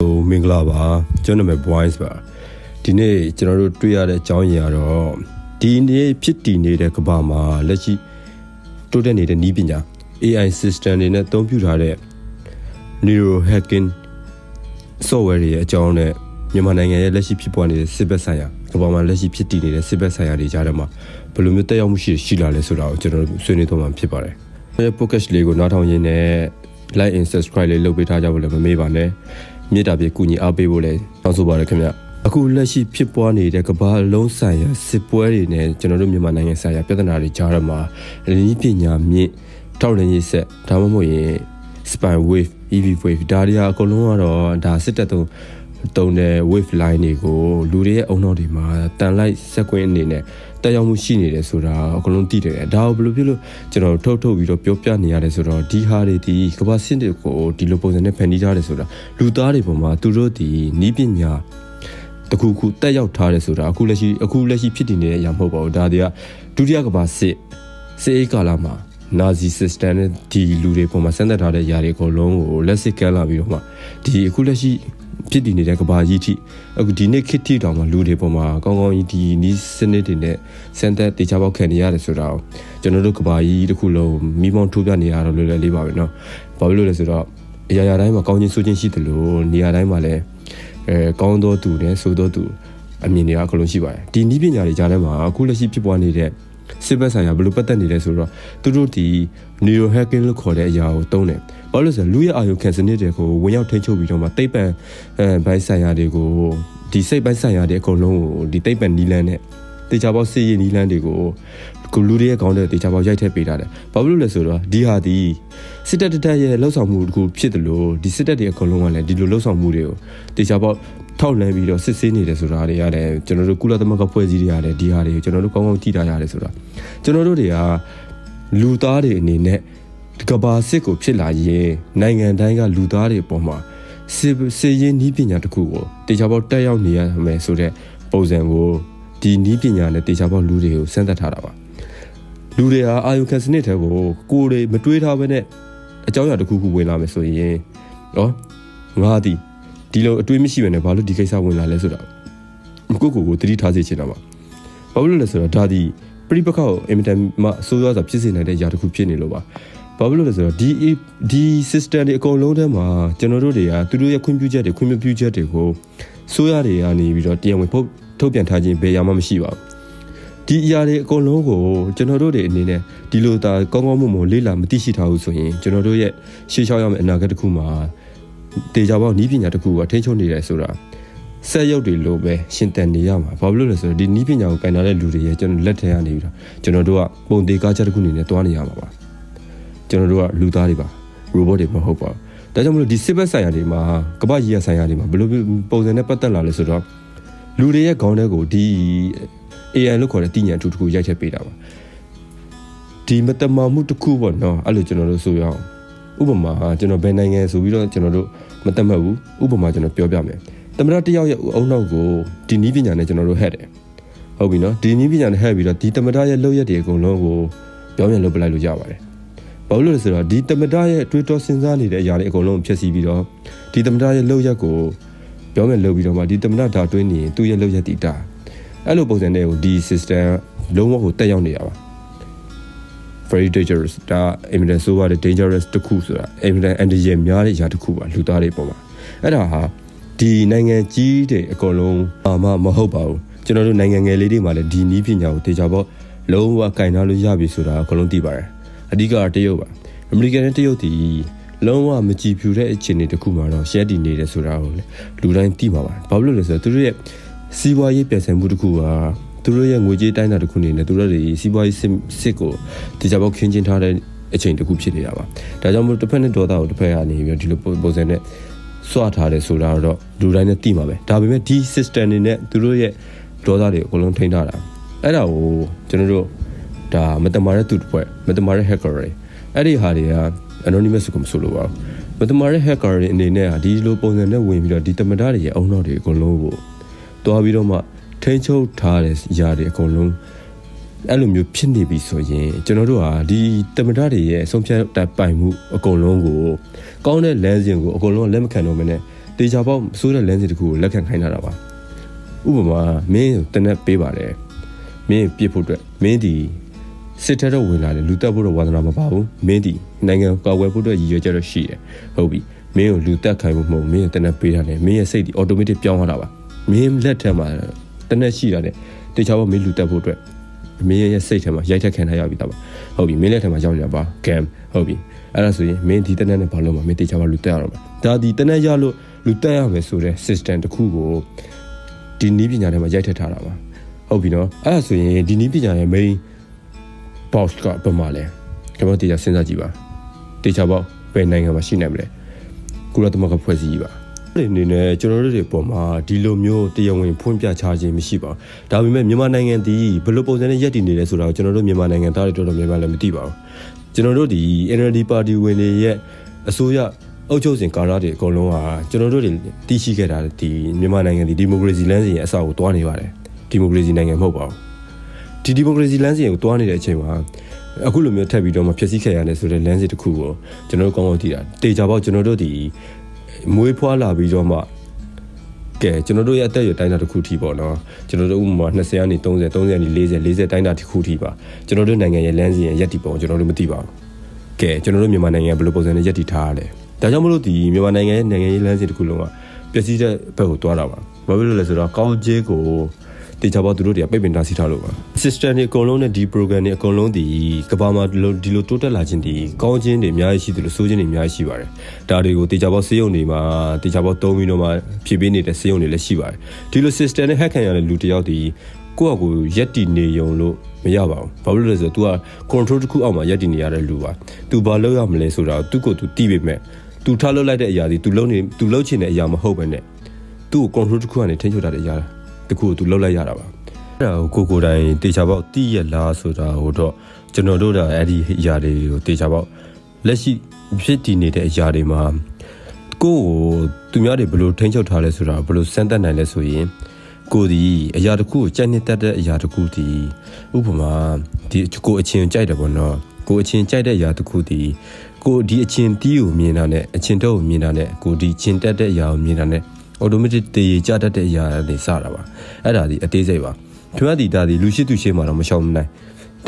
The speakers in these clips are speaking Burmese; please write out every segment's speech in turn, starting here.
ဟိုမင်္ဂလာပါကျွန်တော်နာမည် Boys ပါဒီနေ့ကျွန်တော်တို့တွေ့ရတဲ့အကြောင်းအရာတော့ဒီနေ့ဖြစ်တည်နေတဲ့ကမ္ဘာမှာလက်ရှိတိုးတက်နေတဲ့နည်းပညာ AI system တွေနဲ့အသုံးပြုထားတဲ့ neuro hacking software တွေရဲ့အကြောင်းနဲ့မြန်မာနိုင်ငံရဲ့လက်ရှိဖြစ်ပေါ်နေတဲ့စစ်ဘက်ဆိုင်ရာကမ္ဘာမှာလက်ရှိဖြစ်တည်နေတဲ့စစ်ဘက်ဆိုင်ရာတွေကြားထဲမှာဘယ်လိုမျိုးတက်ရောက်မှုရှိရှိလာလဲဆိုတာကိုကျွန်တော်တို့ဆွေးနွေးတော့မှာဖြစ်ပါတယ်။ဒီ podcast လေးကိုနားထောင်ရင်းနဲ့ like and subscribe လေးလုပ်ပေးထားကြဖို့လည်းမမေ့ပါနဲ့။ မြေတားပြေကူညီအားပေးဖို့လည်းတောင်းဆိုပါရခင်ဗျ။အခုလက်ရှိဖြစ်ပွားနေတဲ့ကမ္ဘာလုံးဆိုင်ရာစစ်ပွဲတွေနဲ့ကျွန်တော်တို့မြန်မာနိုင်ငံဆိုင်ရာပြဿနာတွေကြားထဲမှာနည်းပညာမြင့်ထောက်လင်းရေးဆက်ဒါမှမဟုတ်ရင် spy wave EV wave ဒါတွေကအကုန်လုံးကတော့ဒါစစ်တပ်သုံးတုံတဲ့ wave line တွေကိုလူတွေရဲ့အုံနောက်တွေမှာတန်လိုက်စက်ကွင်းအနေနဲ့ တက်ရောက်မှုရှိနေတယ်ဆိုတာအကုန်လုံးသိတယ်ဒါကိုဘယ်လိုဖြစ်လို့ကျွန်တော်ထုတ်ထုတ်ပြီးတော့ပြောပြနေရတယ်ဆိုတော့ဒီဟာတွေဒီကမ္ဘာစစ်တွေကိုဒီလိုပုံစံနဲ့ဖန်တီးထားတယ်ဆိုတာလူသားတွေပေါ်မှာသူတို့ဒီနီးပညာတခုခုတက်ရောက်ထားတယ်ဆိုတာအခုလက်ရှိအခုလက်ရှိဖြစ်တည်နေတဲ့အရာမဟုတ်ပါဘူးဒါတွေကဒုတိယကမ္ဘာစစ်စစ်အေးကာလမှာ နာဇီစစ်စတန်နဲ့ဒီလူတွေပုံမှာဆန်းသက်ထားတဲ့ຢာတွေအကုန်လုံးကိုလက်စစ်ကမ်းလာပြီးတော့မှဒီအခုလက်ရှိဖြစ်တည်နေတဲ့ကဘာကြီးထိအခုဒီနေ့ခေတ်ထိတောင်မှလူတွေပုံမှာကောင်းကောင်းကြီးဒီနီးစနစ်တွေနဲ့ဆန်းသက်တေချာပေါက်ခံနေရတယ်ဆိုတာကိုကျွန်တော်တို့ကဘာကြီးတစ်ခုလုံးမိမောင်းထိုးပြနေရတော့လွယ်လွယ်လေးပါပဲเนาะဘာဖြစ်လို့လဲဆိုတော့အရာရာတိုင်းမှာကောင်းချင်းဆိုးချင်းရှိတယ်လို့နေရာတိုင်းမှာလည်းအဲကောင်းသောသူနဲ့ဆိုးသောသူအမြင်တွေကအကုန်လုံးရှိပါတယ်ဒီနီးပညာတွေကြားထဲမှာအခုလက်ရှိဖြစ်ပွားနေတဲ့ စစ်ဘက်ဆိုင်ရာဘယ်လိုပတ်သက်နေလဲဆိုတော့သူတို့ဒီ neo hacking လို့ခေါ်တဲ့အရာကိုတုံးတယ်။ဘာလို့လဲဆိုတော့လူရဲ့အာယုခံစနစ်တွေကိုဝင်ရောက်ထိန်းချုပ်ပြီးတော့မှတိတ်ပံအဲဘိုင်းဆိုင်ရာတွေကိုဒီစိတ်ဘိုင်းဆိုင်ရာတွေအကုန်လုံးကိုဒီတိတ်ပံနီလန်းနဲ့တေချာပေါက်စစ်ရေးနီလန်းတွေကိုကိုလူတွေရဲ့ခေါင်းထဲတေချာပေါက်ရိုက်ထည့်ပေးထားတယ်။ဘာလို့လဲဆိုတော့ဒီဟာဒီစစ်တပ်တက်ရဲ့လှုပ်ဆောင်မှုတခုဖြစ်တယ်လို့ဒီစစ်တပ်တွေအကုန်လုံးကလည်းဒီလိုလှုပ်ဆောင်မှုတွေကိုတေချာပေါက် ထောက်လန်းပြီးတော့စစ်ဆေးနေတယ်ဆိုတာတွေရတယ်ကျွန်တော်တို့ကုလသမဂ္ဂဖွဲ့စည်းတွေရတယ်ဒီဟာတွေကိုကျွန်တော်တို့ကောင်းကောင်းကြည့်ထားရတယ်ဆိုတာကျွန်တော်တို့တွေကလူသားတွေအနေနဲ့ကဘာစစ်ကိုဖြစ်လာရင်နိုင်ငံတိုင်းကလူသားတွေအပေါ်မှာစစ်စစ်ရေးနီးပညာတစ်ခုကိုတေချာပေါက်တက်ရောက်နေရမယ်ဆိုတဲ့ပုံစံကိုဒီနီးပညာနဲ့တေချာပေါက်လူတွေကိုစမ်းသပ်ထားတာပါလူတွေဟာအာယုခံစနစ်တဲ့ကိုကိုယ်တွေမတွေးထားဘဲနဲ့အကြောင်းအရာတစ်ခုခုဝင်လာမယ်ဆိုရင်နော်ငါသည် ဒီလိုအတွေးမရှိဘဲနဲ့ဘာလို့ဒီကိစ္စဝင်လာလဲဆိုတာကိုကိုကိုတတိထားစေချင်တာပါဘာလို့လဲဆိုတော့ဒါဒီပြိပခါကိုအင်မတန်မှအစိုးရဆိုဖြစ်စေနိုင်တဲ့ຢာတစ်ခုဖြစ်နေလို့ပါဘာလို့လဲဆိုတော့ဒီဒီ system တွေအကုန်လုံးထဲမှာကျွန်တော်တို့တွေကသူတို့ရဲ့ခွင့်ပြုချက်တွေခွင့်မပြုချက်တွေကိုစိုးရတွေကနေပြီးတော့တရားဝင်ထုတ်ပြန်ထားခြင်းဘယ်ရမှမရှိပါဘူးဒီအရာတွေအကုန်လုံးကိုကျွန်တော်တို့တွေအနေနဲ့ဒီလိုသာကောင်းကောင်းမွန်မွန်လေ့လာမသိရှိထားဘူးဆိုရင်ကျွန်တော်တို့ရဲ့ရှေ့လျှောက်ရမယ့်အနာဂတ်တစ်ခုမှာ တေချာပေါက်နီးပညာတစ်ခုကထိန်းချုပ်နေတယ်ဆိုတာဆက်ရုပ်တွေလိုပဲရှင်တန်နေရမှာဘာလို့လဲဆိုတော့ဒီနီးပညာကိုကင်ထားတဲ့လူတွေရဲ့ကျွန်တော်လက်ထဲကနေပြီးတော့ကျွန်တော်တို့ကပုံသေးကားချက်တစ်ခုအနေနဲ့တွားနေရမှာပါကျွန်တော်တို့ကလူသားတွေပါ robot တွေမဟုတ်ပါဘူးဒါကြောင့်မလို့ဒီစစ်ဘက်ဆိုင်ရာတွေမှာကမ္ဘာကြီးရဆိုင်ရာတွေမှာဘယ်လိုပုံစံနဲ့ပတ်သက်လာလဲဆိုတော့လူတွေရဲ့ခေါင်းထဲကိုဒီ AI လို့ခေါ်တဲ့တည်ဉာဏ်တူတစ်ခုရိုက်ထည့်ပေးတာပါဒီမတမာမှုတစ်ခုပေါ့နော်အဲ့လိုကျွန်တော်တို့ဆိုရအောင် ဥပမာကျွန်တော်ဘယ်နိုင်ငံဆိုပြီးတော့ကျွန်တော်တို့မတတ်မှတ်ဘူးဥပမာကျွန်တော်ပြောပြမယ်တမရတယောက်ရဲ့အုံနောက်ကိုဒီနီးပညာနဲ့ကျွန်တော်တို့ဟဲ့တယ်ဟုတ်ပြီနော်ဒီနီးပညာနဲ့ဟဲ့ပြီးတော့ဒီတမရရဲ့လောက်ရက်တွေအကုန်လုံးကိုပြောင်းပြန်လုပ်ပလိုက်လို့ရပါတယ်ဘာလို့လဲဆိုတော့ဒီတမရရဲ့တွေးတောစဉ်းစားနေတဲ့အရာတွေအကုန်လုံးဖြည့်ဆည်းပြီးတော့ဒီတမရရဲ့လောက်ရက်ကိုပြောင်းပြန်လုပ်ပြီးတော့မှဒီတမရဒါတွင်းနေသူ့ရဲ့လောက်ရက်တီတာအဲ့လိုပုံစံနဲ့ကိုဒီ system လုံးဝကိုတက်ရောက်နေရပါ very dangerous ဒါအင်မတန်ဆိုးရတဲ့ dangerous တခုဆိုတာအင်မတန်အန္တရာယ်များတဲ့အရာတခုပါလူသားတွေပေါ်မှာအဲ့ဒါဟာဒီနိုင်ငံကြီးတွေအကုန်လုံးအာမမဟုတ်ပါဘူးကျွန်တော်တို့နိုင်ငံငယ်လေးတွေမှာလည်းဒီနီးပညာကိုတေချာပေါ့လုံးဝကင်ထားလို့ရပြီဆိုတာအကုန်လုံးသိပါတယ်အဓိကတရုတ်ပါအမေရိကန်နဲ့တရုတ်ဒီလုံးဝမကြည်ဖြူတဲ့အခြေအနေတခုမှာတော့ရှက်တည်နေတယ်ဆိုတာကိုလူတိုင်းသိမှာပါဘာလို့လဲဆိုတော့သူတို့ရဲ့စီးပွားရေးပြည်ဆင်မှုတခုက သူတို့ရဲ့ငွေကြေးတိုင်းတာတစ်ခုနေနဲ့သူတို့တွေစီးပွားရေးစစ်ကိုတေချာပေါက်ခင်းကျင်းထားတဲ့အချိန်တစ်ခုဖြစ်နေတာပါဒါကြောင့်မို့တစ်ဖက်နဲ့ဒေါသကိုတစ်ဖက်ကနေပြီးဒီလိုပုံစံနဲ့စွာထားတယ်ဆိုတာတော့လူတိုင်းနဲ့သိမှာပဲဒါပေမဲ့ဒီ system တွေနဲ့သူတို့ရဲ့ဒေါသတွေအကုန်လုံးထိန်းထားတာအဲ့ဒါကိုကျွန်တော်တို့ဒါမတမာတဲ့သူတစ်ဖွဲ့မတမာတဲ့ hacker တွေအဲ့ဒီဟာတွေက anonymous ကိုမဆိုလို့ပါဘူးမတမာတဲ့ hacker တွေအနေနဲ့ဒီလိုပုံစံနဲ့ဝင်ပြီးတော့ဒီတမတာတွေရဲ့အုံနောက်တွေအကုန်လုံးကိုတွားပြီးတော့မှ ထိန်းချုပ်ထားတဲ့ຢာတွေအကုန်လုံးအဲ့လိုမျိုးဖြစ်နေပြီဆိုရင်ကျွန်တော်တို့ဟာဒီတမတာတွေရဲ့ဆုံးဖြတ်တိုင်ပိုင်မှုအကုန်လုံးကိုကောင်းတဲ့လမ်းစဉ်ကိုအကုန်လုံးလက်မခံတော့မနဲ့တေချာပေါက်ဆိုးတဲ့လမ်းစီတစ်ခုကိုလက်ခံခိုင်းထားတာပါဥပမာမင်းတနက်ပေးပါတယ်မင်းပြစ်ဖို့အတွက်မင်းဒီစစ်တပ်တော့ဝင်လာတယ်လူတက်ဖို့တော့ဝါသနာမပါဘူးမင်းဒီနိုင်ငံကာကွယ်ဖို့အတွက်ရည်ရွယ်ချက်တော့ရှိတယ်ဟုတ်ပြီမင်းကိုလူတက်ခိုင်းဖို့မဟုတ်မင်းကိုတနက်ပေးတာလေမင်းရဲ့စိတ်ဒီ automatic ပြောင်းသွားတာပါမင်းလက်ထက်မှာ တနက်ရှိတာလေတေချာပေါက်မင်းလူတက်ဖို့အတွက်မင်းရဲ့စိတ်ထဲမှာရိုက်ထက်ခံထားရပြီသားပါဟုတ်ပြီမင်းလက်ထဲမှာရောက်နေတာပါကမ်ဟုတ်ပြီအဲ့ဒါဆိုရင်မင်းဒီတနက်နဲ့ဘာလို့မမင်းတေချာပေါက်လူတက်ရတော့မှာဒါဒီတနက်ရလို့လူတက်ရမယ်ဆိုတဲ့ system တစ်ခုကိုဒီနည်းပညာထဲမှာရိုက်ထက်ထားတာပါဟုတ်ပြီနော်အဲ့ဒါဆိုရင်ဒီနည်းပညာရဲ့ main boss ကဘယ်မှာလဲကျွန်တော်တေချာစဉ်းစားကြည့်ပါတေချာပေါက်ဘယ်နိုင်ငံမှာရှိနေမလဲကုလသမဂ္ဂဖွဲ့စည်းကြီးပါ ဒီအနေနဲ့ကျွန်တော်တို့တွေပုံမှာဒီလိုမျိုးတရားဝင်ဖွင့်ပြချခြင်းမရှိပါဘူးဒါပေမဲ့မြန်မာနိုင်ငံဒီဘယ်လိုပုံစံနဲ့ရပ်တည်နေလဲဆိုတာကိုကျွန်တော်တို့မြန်မာနိုင်ငံသားတွေတော်တော်များများလည်းမသိပါဘူးကျွန်တော်တို့ဒီ NLD ပါတီဝင်တွေရဲ့အစိုးရအုပ်ချုပ်စဉ်ကာလတွေအကုန်လုံးဟာကျွန်တော်တို့တွေတည်ရှိခဲ့တာဒီမြန်မာနိုင်ငံဒီဒီမိုကရေစီလမ်းစဉ်ရဲ့အစကိုတွားနေပါတယ်ဒီမိုကရေစီနိုင်ငံမဟုတ်ပါဘူးဒီဒီမိုကရေစီလမ်းစဉ်ကိုတွားနေတဲ့အချိန်မှာအခုလိုမျိုးထပ်ပြီးတော့မှဖြစ်စည်းခဲ့ရတယ်ဆိုတဲ့လမ်းစဉ်တစ်ခုကိုကျွန်တော်တို့ကောင်းကောင်းသိတာတေချာပေါက်ကျွန်တော်တို့ဒီ မွေးဖွားလာပြီးတော့မှကဲကျွန်တော်တို့ရဲ့အသက်အရွယ်တိုင်းတာတစ်ခုထိပေါ့နော်ကျွန်တော်တို့ဥပမာ20ကနေ30 30ကနေ40 40တိုင်းတာတစ်ခုထိပါကျွန်တော်တို့နိုင်ငံရဲ့လမ်းစဉ်ရဲ့ရက်တီပုံကျွန်တော်တို့မသိပါဘူးကဲကျွန်တော်တို့မြန်မာနိုင်ငံဘယ်လိုပုံစံနဲ့ရက်တီထားရလဲဒါကြောင့်မလို့ဒီမြန်မာနိုင်ငံရဲ့နိုင်ငံရေးလမ်းစဉ်တစ်ခုလုံးကပျက်စီးတဲ့ဘက်ကိုတွားတာပါဘာဖြစ်လို့လဲဆိုတော့ကောင်းချေးကို တေချာပေါသူတို့တွေကပိတ်ပင်တားဆီးထားလို့ပါ system တွေအကုန်လုံးနဲ့ဒီ program တွေအကုန်လုံးဒီကဘာမှာဒီလိုဒီလိုတိုးတက်လာခြင်းဒီကောင်းခြင်းတွေအများကြီးရှိတယ်လို့ဆိုခြင်းတွေအများကြီးရှိပါတယ်ဒါတွေကိုတေချာပေါစေးရုံတွေမှာတေချာပေါသုံးပြီးတော့မှဖြည့်ပေးနေတဲ့စေးရုံတွေလည်းရှိပါတယ်ဒီလို system နဲ့ hack ခံရတဲ့လူတယောက်ဒီကိုယ့်အကူရက်တီနေုံလို့မရပါဘူးဘာလို့လဲဆိုတော့ तू က control တစ်ခုအောက်မှာရက်တီနေရတဲ့လူပါ तू ဘာလုပ်ရမလဲဆိုတာသူ့ကို तू တီးပေမဲ့ तू ထားလုပ်လိုက်တဲ့အရာဒီ तू လုပ်နေ तू လုပ်ချင်တဲ့အရာမဟုတ်ပဲနဲ့သူ့ကို control တစ်ခုကနေထိန်းချုပ်တာတဲ့အရာ တခုကို तू လုပ်လိုက်ရတာပါအဲ့ဒါကိုကိုကိုတိုင်းတေချာပေါက်တီးရလားဆိုတာဟိုတော့ကျွန်တော်တို့ကအဲ့ဒီအရာတွေကိုတေချာပေါက်လက်ရှိဖြစ်တည်နေတဲ့အရာတွေမှာကိုကိုသူများတွေဘယ်လိုထိန်းချုပ်ထားလဲဆိုတာဘယ်လိုစမ်းသပ်နိုင်လဲဆိုရင်ကိုဒီအရာတစ်ခုကိုကြိုက်နေတတ်တဲ့အရာတစ်ခုဒီဥပမာဒီကိုအချင်းကြိုက်တယ်ပေါ့နော်ကိုအချင်းကြိုက်တဲ့အရာတစ်ခုဒီကိုဒီအချင်းတီးကိုမြင်တာနဲ့အချင်းတော့ကိုမြင်တာနဲ့ကိုဒီချင်းတက်တဲ့အရာကိုမြင်တာနဲ့ automatic တည်ကြတတ်တဲ့အရာတွေစတာပါအဲ့ဒါဒီအသေးစိတ်ပါခင်ဗျားဒီဒါဒီလူရှိသူရှိမှတော့မရှောင်မနိုင်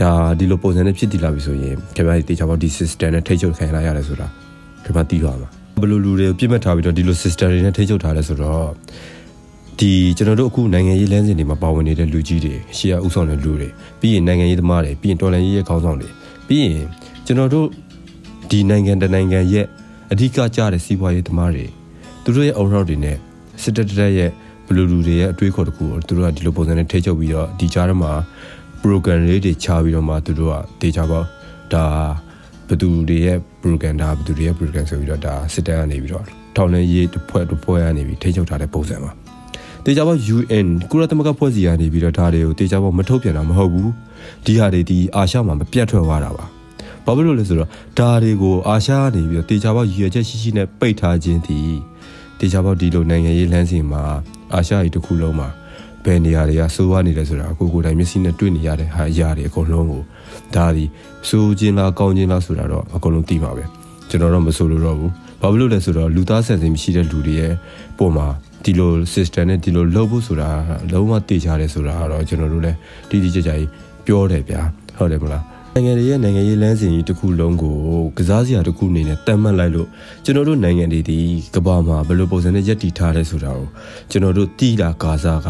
ဒါဒီလိုပုံစံနဲ့ဖြစ်တည်လာပြီဆိုရင်ခင်ဗျားဒီတေချာပေါက်ဒီ system နဲ့ထိချုပ်ခံရရတယ်ဆိုတာခင်ဗျားသိသွားမှာဘယ်လိုလူတွေကိုပြစ်မှတ်ထားပြီးတော့ဒီလို system တွေနဲ့ထိချုပ်ထားလဲဆိုတော့ဒီကျွန်တော်တို့အခုနိုင်ငံရေးလမ်းစဉ်တွေမှာပါဝင်နေတဲ့လူကြီးတွေရှေ့ကဥဆောင်တဲ့လူတွေပြီးရင်နိုင်ငံရေးသမားတွေပြီးရင်တော်လှန်ရေးရဲ့ခေါင်းဆောင်တွေပြီးရင်ကျွန်တော်တို့ဒီနိုင်ငံတနိုင်ငံရဲ့အဓိကကျတဲ့စီးပွားရေးသမားတွေသူတို့ရဲ့အုံနောက်တွေနဲ့ စစ်တပ်တက်ရဲ့ဘလူလူတွေရဲ့အတွေးခေါ်တစ်ခုကိုသူတို့ကဒီလိုပုံစံနဲ့ထိချုပ်ပြီးတော့ဒီကြားထဲမှာ program လေးတွေချပြီးတော့မှသူတို့ကဒေတာပေါ့ဒါဘသူတွေရဲ့ program ဒါဘသူတွေရဲ့ program ဆိုပြီးတော့ဒါစစ်တပ်ကနေပြီးတော့ထောင်လင်းရေးတစ်ဖွဲ့တစ်ဖွဲ့ကနေပြီးထိချုပ်ထားတဲ့ပုံစံပါတေချာဘော UN ကုလသမဂ္ဂဖွဲ့စည်းရနေပြီးတော့ဒါတွေကိုတေချာဘောမထုတ်ပြန်တာမဟုတ်ဘူးဒီဟာတွေဒီအာရှမှာမပြတ်ထွက်သွားတာပါဘာဖြစ်လို့လဲဆိုတော့ဒါတွေကိုအာရှကနေပြီးတော့တေချာဘောရည်ရွယ်ချက်ရှိရှိနဲ့ပိတ်ထားခြင်းဒီ တေချာဘောဒီလိုနိုင်ငံရေးလမ်းစဉ်မှာအာရှကြီးတစ်ခုလုံးမှာဘယ်နေရာတွေကစိုးဝါးနေလဲဆိုတာကိုကိုယ်တိုင်မျက်စိနဲ့တွေ့နေရတဲ့ဟာအရာတွေအကုန်လုံးကိုဒါဒီစိုးခြင်းလားကောင်းခြင်းလားဆိုတာတော့အကုန်လုံးသိမှာပဲကျွန်တော်တော့မဆိုလို့တော့ဘူးဘာဖြစ်လို့လဲဆိုတော့လူသားဆန်စင်မရှိတဲ့လူတွေရဲ့ပုံမှာဒီလို system နဲ့ဒီလိုလုပ်ဖို့ဆိုတာလုံးဝတေချာတယ်ဆိုတာကတော့ကျွန်တော်တို့လည်းတိတိကျကျကြီးပြောတယ်ဗျာဟုတ်တယ်မလား နိုင်ငံတွေရဲ့နိုင်ငံရေးလမ်းစဉ်ကြီးတစ်ခုလုံးကိုကစားစရာတစ်ခုအနေနဲ့တတ်မှတ်လိုက်လို့ကျွန်တော်တို့နိုင်ငံတွေဒီကမ္ဘာမှာဘယ်လိုပုံစံနဲ့ယက်တည်ထားလဲဆိုတာကိုကျွန်တော်တို့တီးလာကာစားက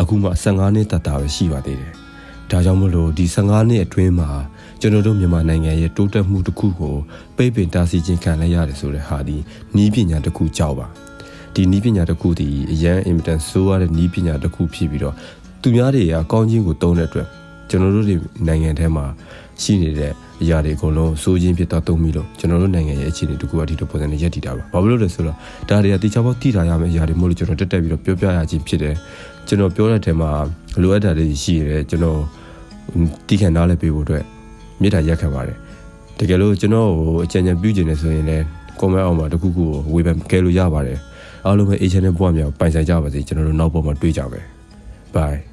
အခုမှ15နှစ်တတ်တာပဲရှိပါသေးတယ်။ဒါကြောင့်မလို့ဒီ15နှစ်အတွင်းမှာကျွန်တော်တို့မြန်မာနိုင်ငံရဲ့တိုးတက်မှုတစ်ခုကိုပိတ်ပင်တားဆီးခြင်းခံလိုက်ရတယ်ဆိုတဲ့ဟာဒီနီးပညာတစ်ခုကြောက်ပါဒီနီးပညာတစ်ခုဒီအရန်အင်မတန်ဆိုးရတဲ့နီးပညာတစ်ခုဖြစ်ပြီးတော့သူများတွေကကောင်းချင်းကိုတုံးတဲ့အတွက် ကျွန်တော်တို့ဒီနိုင်ငံထဲမှာရှိနေတဲ့အရာတွေအကုန်လုံးစိုးချင်းဖြစ်တော့တုံးပြီးလို့ကျွန်တော်တို့နိုင်ငံရဲ့အခြေအနေတကူကဒီလိုပုံစံနဲ့ရက်တည်တာပါဘာလို့လဲဆိုတော့ဒါတွေကတေချာပေါက်တည်ထားရမယ့်အရာတွေမို့လို့ကျွန်တော်တက်တက်ပြီးတော့ပြောပြရခြင်းဖြစ်တယ်ကျွန်တော်ပြောတဲ့အထက်မှာလိုအပ်တာတွေရှိရတယ်ကျွန်တော်တီးခံနားလဲပေးဖို့အတွက်မြေတားရက်ခံပါတယ်တကယ်လို့ကျွန်တော်ကိုအကြံဉာဏ်ပြုချင်နေဆိုရင်လည်း comment အောက်မှာတခုခုကိုဝေဖန်ကဲလို့ရပါတယ်အားလုံးပဲ A channel ဘွားမြောက်ပိုင်ဆိုင်ကြပါစေကျွန်တော်တို့နောက်ပေါ်မှာတွေ့ကြမယ် bye